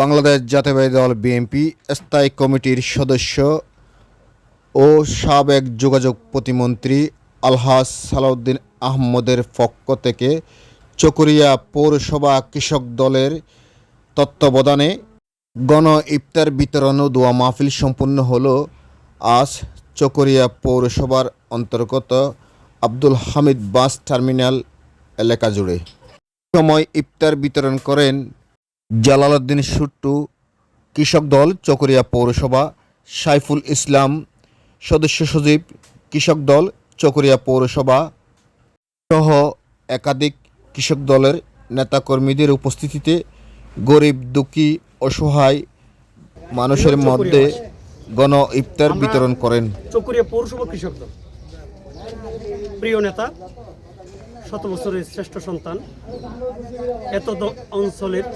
বাংলাদেশ জাতীয়বাদী দল বিএনপি স্থায়ী কমিটির সদস্য ও সাবেক যোগাযোগ প্রতিমন্ত্রী আলহাজ সালাউদ্দিন আহমদের পক্ষ থেকে চকরিয়া পৌরসভা কৃষক দলের তত্ত্বাবধানে গণ ইফতার বিতরণ ও দোয়া মাহফিল সম্পন্ন হল। আজ চকরিয়া পৌরসভার অন্তর্গত আব্দুল হামিদ বাস টার্মিনাল এলাকা জুড়ে। সময় ইফতার বিতরণ করেন জালালউদ্দিন সুট্টু কৃষক দল চকরিয়া পৌরসভা সাইফুল ইসলাম সদস্য সচিব কৃষক দল চকরিয়া পৌরসভা সহ একাধিক কৃষক দলের নেতাকর্মীদের উপস্থিতিতে গরিব দুঃখী অসহায় মানুষের মধ্যে গণ ইফতার বিতরণ করেন। চকুরিয়া পৌরসভা কৃষক দল। প্রিয় নেতা শত বছরের শ্রেষ্ঠ সন্তান। এত অঞ্চলের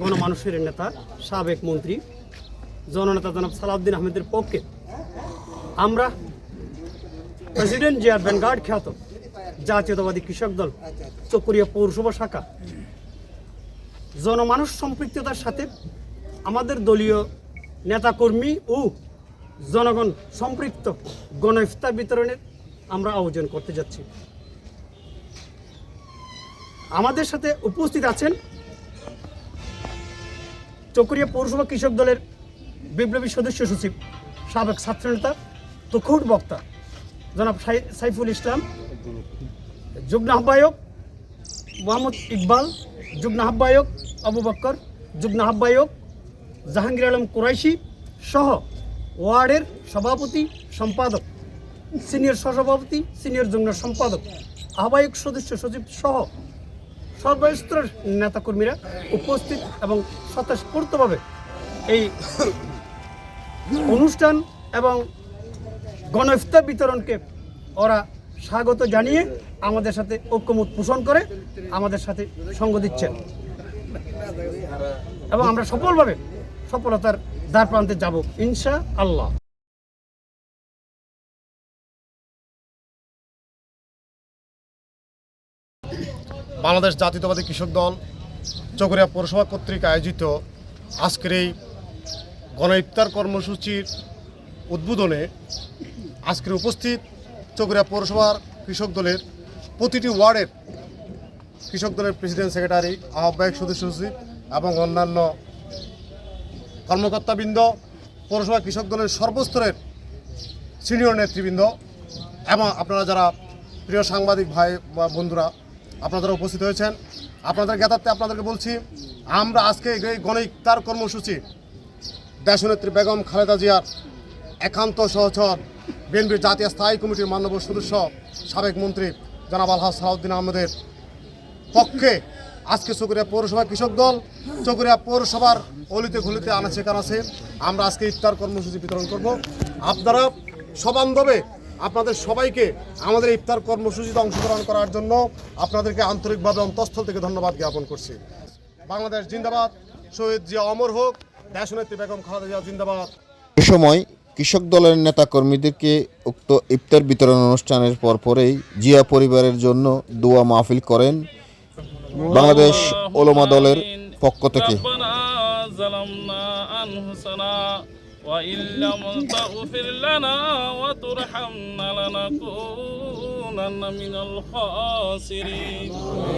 গণমানুষের নেতা, সাবেক মন্ত্রী, জননেতা জনাব সালাউদ্দিন আহমেদের পক্ষে আমরা প্রেসিডেন্ট জিয়ার ভ্যানগার্ড খ্যাত জাতীয়তাবাদী কৃষক দল, চকুরিয়া পৌরসভা শাখা। জনমানুষ সম্পৃক্ততার সাথে আমাদের দলীয় নেতাকর্মী ও জনগণ সম্পৃক্ত গণ ইফতার বিতরণের আমরা আয়োজন করতে যাচ্ছি। আমাদের সাথে উপস্থিত আছেন চকরিয়া পৌরসভা কৃষক দলের বিপ্লবী সদস্য সচিব, সাবেক ছাত্রনেতা তখুট বক্তা, জনাব সাই- সাইফুল ইসলাম, যুগ্ম আহ্বায়ক মোহাম্মদ ইকবাল, যুগ্ম আহ্বায়ক আবু বক্কর, যুগ্ম আহ্বায়ক জাহাঙ্গীর আলম কুরাইশি সহ ওয়ার্ডের সভাপতি, সম্পাদক, সিনিয়র সহসভাপতি, সিনিয়র যুগ্ম সম্পাদক, আহ্বায়ক সদস্য সচিব সহ সর্বস্তরের নেতাকর্মীরা উপস্থিত এবং স্বতঃস্ফূর্তভাবে এই অনুষ্ঠান এবং গণ ইফতার বিতরণকে ওরা স্বাগত জানিয়ে আমাদের সাথে ঐক্যমত পোষণ করে আমাদের সাথে সঙ্গ দিচ্ছেন। এবং আমরা সফলভাবে সফলতার দ্বার প্রান্তে যাব ইনশা আল্লাহ বাংলাদেশ জাতীয়তাবাদী কৃষক দল চকরিয়া পৌরসভা কর্তৃক আয়োজিত আজকের এই গণ ইফতার কর্মসূচির উদ্বোধনে আজকের উপস্থিত চকরিয়া পৌরসভার কৃষক দলের প্রতিটি ওয়ার্ডের কৃষক দলের প্রেসিডেন্ট সেক্রেটারি, আহ্বায়ক সদস্য সচিব এবং অন্যান্য কর্মকর্তাবৃন্দ, পৌরসভা কৃষক দলের সর্বস্তরের সিনিয়র নেতৃবৃন্দ এবং আপনারা যারা প্রিয় সাংবাদিক ভাই বা বন্ধুরা আপনারা উপস্থিত হয়েছেন, আপনাদের জ্ঞাতার্থে আপনাদেরকে বলছি, আমরা আজকে এই গণ ইফতার কর্মসূচি। দেশনেত্রী বেগম খালেদা জিয়ার একান্ত সহচর বিএনপির জাতীয় স্থায়ী কমিটির মাননীয় সদস্য, সাবেক মন্ত্রী জনাব আলহাজ সালাউদ্দিন আহমেদের পক্ষে আজকে চকরিয়া পৌরসভা কৃষক দল, চকরিয়া পৌরসভার অলিতে গলিতে আনাচে কানাচে আমরা আজকে ইফতার কর্মসূচি বিতরণ করব। আপনারা সবান্ধবে আপনাদের সবাইকে আমাদের ইফতার কর্মসূচিতে অংশগ্রহণ করার জন্য আপনাদেরকে আন্তরিকভাবে অন্তঃস্থল থেকে ধন্যবাদ জ্ঞাপন করছি। বাংলাদেশ জিন্দাবাদ। শহীদ জিয়া অমর হোক। দেশনেত্রী বেগম খালেদা জিয়া জিন্দাবাদ। এ সময় কৃষক দলের নেতা কর্মীদেরকে উক্ত ইফতার বিতরণ অনুষ্ঠানের পরপরেই জিয়া পরিবারের জন্য দোয়া মাহফিল করেন বাংলাদেশ ওলমা দলের পক্ষ থেকে। وإن لم تغفر لنا وترحمنا لنكونن من الخاسرين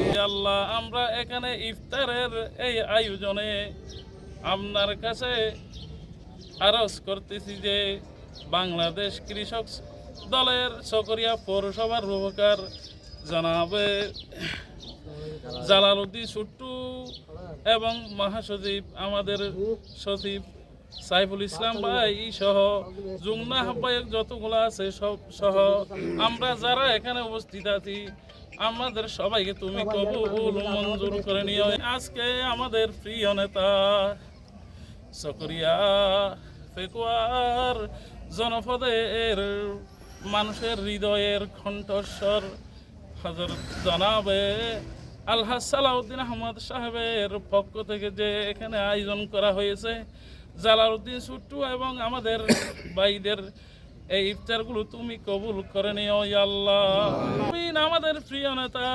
يا আল্লাহ আমরা এখানে ইফতারের এই আয়োজনে আপনার কাছে আরজ করতেছি যে বাংলাদেশ কৃষক দলের সকরিয়া পৌরসভার রূপকার জানাবে জালালউদ্দিন সুট্টু এবং মহাসচিব আমাদের সচিব সাইফুল ইসলাম ভাই সহ জুমনা আহ্বায়ক যতগুলো আছে, সব সহ আমরা যারা এখানে উপস্থিত আছি, আমাদের সবাইকে তুমি কবুল মঞ্জুর করে নিও। আজকে আমাদের প্রিয় নেতা সকরিয়া ফেকুয়ার জনপদের মানুষের হৃদয়ের কণ্ঠস্বর হজরত জনাবে আলহাজ সালাউদ্দিন আহমদ সাহেবের পক্ষ থেকে যে এখানে আয়োজন করা হয়েছে জালালউদ্দিন সুট্টু এবং আমাদের ভাইদের এই ইফতারগুলো তুমি কবুল করে নিও আল্লাহ। আমিন, আমাদের প্রিয় নেতা।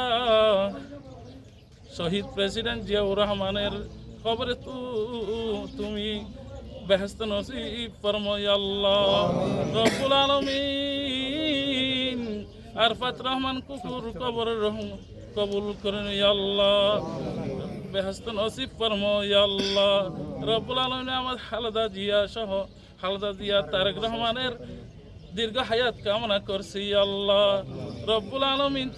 শহীদ প্রেসিডেন্ট জিয়াউর রহমানের খবরে তু তুমি বেহেস্ত নসিব ফরমাই আল্লাহ। রব্বুল আলামিন, আরফাত রহমান কুকুর কবর রহম কবুল ইয়া আল্লাহ। বেহেস্ত নসিব ফরমাই আল্লাহ। রব্বুল আলামিন আমার হালদা জিয়া সহ হালদা জিয়া তারেক রহমানের দীর্ঘ হায়াত কামনা করছি, আল্লাহ রব্বুল আলামিন।